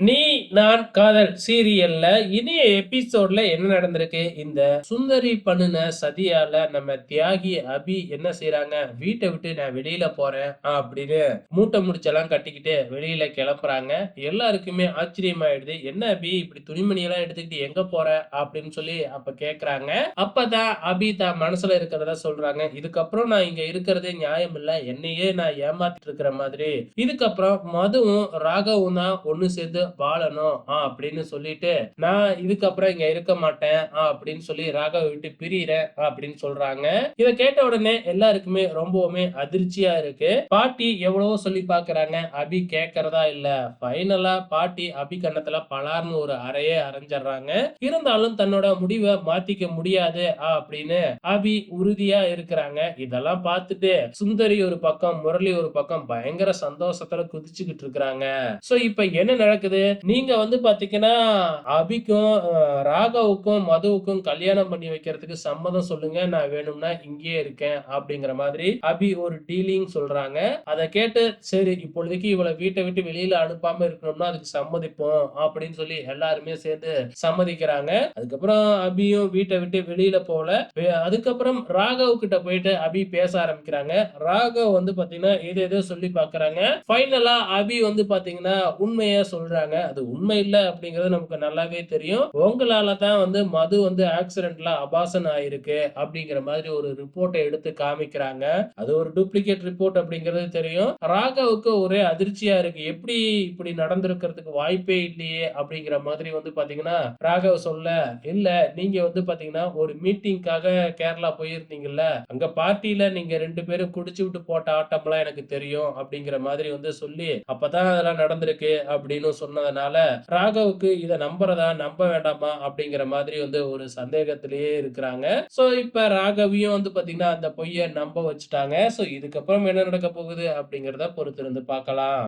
Nee, நான் காதல் சீரியல்ல இனிய எபிசோட்ல என்ன நடந்திருக்கு? இந்த சுந்தரி பண்ணுன சதியால நம்ம தியாகி அபி என்ன செய்யறாங்க வீட்டை விட்டு நான் வெளியில போறேன் அப்படின்னு மூட்டை முடிச்செல்லாம் கட்டிக்கிட்டு வெளியில கிளம்புறாங்க. எல்லாருக்குமே ஆச்சரியமாயிடுது. என்ன அபி இப்படி துணிமணி எல்லாம் எடுத்துக்கிட்டு எங்க போற? அப்படின்னு சொல்லி அப்ப கேக்குறாங்க. அப்பதான் அபி தான் மனசுல இருக்கிறத சொல்றாங்க. இதுக்கப்புறம் நான் இங்க இருக்கிறதே நியாயம் இல்ல. என்னையே நான் ஏமாத்திட்டு இருக்கிற மாதிரி. இதுக்கப்புறம் மதுவும் ராகவும் தான் ஒண்ணு சேர்ந்து வாழணும். ஆ அப்படின்னு சொல்லிட்டு நான் இதுக்கப்புறம் இங்க இருக்க மாட்டேன். ஆ அப்படின்னு சொல்லி ராகவ விட்டு பிரியறேன் அப்படின்னு சொல்றாங்க. இத கேட்ட உடனே எல்லாருக்குமே ரொம்பவுமே அதிர்ச்சியா இருக்கு. பாட்டி எவ்வளவோ சொல்லி பாக்குறாங்க. அபி கேக்குறதா இல்ல. ஃபைனலா பாட்டி அபி கண்ணத்துல பலார்னு ஒரு அறையே அரைஞ்சிடுறாங்க. இருந்தாலும் தன்னோட முடிவை மாத்திக்க முடியாது அப்படின்னு அபி உறுதியா இருக்கிறாங்க. இதெல்லாம் பார்த்துட்டு சுந்தரி ஒரு பக்கம் முரளி ஒரு பக்கம் பயங்கர சந்தோஷத்துல குதிச்சுக்கிட்டு இருக்கிறாங்க. சோ இப்ப என்ன நடக்குது? நீங்க வந்து பாத்தீங்கன்னா அபிக்கும் ராகவுக்கும் மதுவுக்கும் கல்யாணம் பண்ணி வைக்கிறதுக்கு சம்மதம் சொல்லுங்க நான் வேணும்னா இங்கேயே இருக்கேன் அப்படிங்கிற மாதிரி அபி ஒரு டீலிங் சொல்றாங்க. அதை கேட்டு சரி இப்பொழுதைக்கு இவளை வீட்டை விட்டு வெளியில அனுப்பாம இருக்கணும்னா அதுக்கு சம்மதிப்போம் அப்படின்னு சொல்லி எல்லாருமே சேர்ந்து சம்மதிக்கிறாங்க. அதுக்கப்புறம் அபியும் வீட்டை விட்டு வெளியில போல அதுக்கப்புறம் ராகவ் கிட்ட போயிட்டு அபி பேச ஆரம்பிக்கிறாங்க. ராகவ் வந்து பாத்தீங்கன்னா ஏதோ ஏதோ சொல்லி பாக்குறாங்க. ஃபைனலா அபி வந்து பாத்தீங்கன்னா உண்மையா சொல்றாங்க. அது உண்மை இல்லை அப்படிங்கறது நமக்கு நல்லாவே தெரியும். உங்களால தான் வந்து மது வந்து ஆக்சிடென்ட்ல அபாசன் ஆயிருக்கு அப்படிங்கிற மாதிரி ஒரு ரிப்போர்ட்டை எடுத்து காமிக்கிறாங்க. அது ஒரு டூப்ளிகேட் ரிப்போர்ட் அப்படிங்கிறது தெரியும். ராகவுக்கு ஒரே அதிர்ச்சியா இருக்கு. எப்படி இப்படி நடந்திருக்கிறதுக்கு வாய்ப்பே இல்லையே அப்படிங்கிற மாதிரி வந்து பாத்தீங்கன்னா ராகவ் சொல்ல இல்ல நீங்க வந்து பாத்தீங்கன்னா ஒரு மீட்டிங்காக கேரளா போயிருந்தீங்கல்ல அங்க பார்ட்டியில நீங்க ரெண்டு பேரும் குடிச்சு விட்டு போட்ட ஆட்டம்லாம் எனக்கு தெரியும் அப்படிங்கிற மாதிரி வந்து சொல்லி அப்பதான் அதெல்லாம் நடந்திருக்கு அப்படின்னு சொன்னதுனால ராகவுக்கு இதை நம்புறதா? நம்ப வேண்டாமா? அப்படிங்கிற மாதிரி வந்து ஒரு சந்தேகத்திலேயே இருக்கிறாங்க. சோ இப்ப ராகவியும் வந்து பாத்தீங்கன்னா அந்த பொய்யை நம்ப வச்சுட்டாங்க. சோ இதுக்கப்புறம் என்ன நடக்க போகுது அப்படிங்கிறத பொறுத்திருந்து பார்க்கலாம்.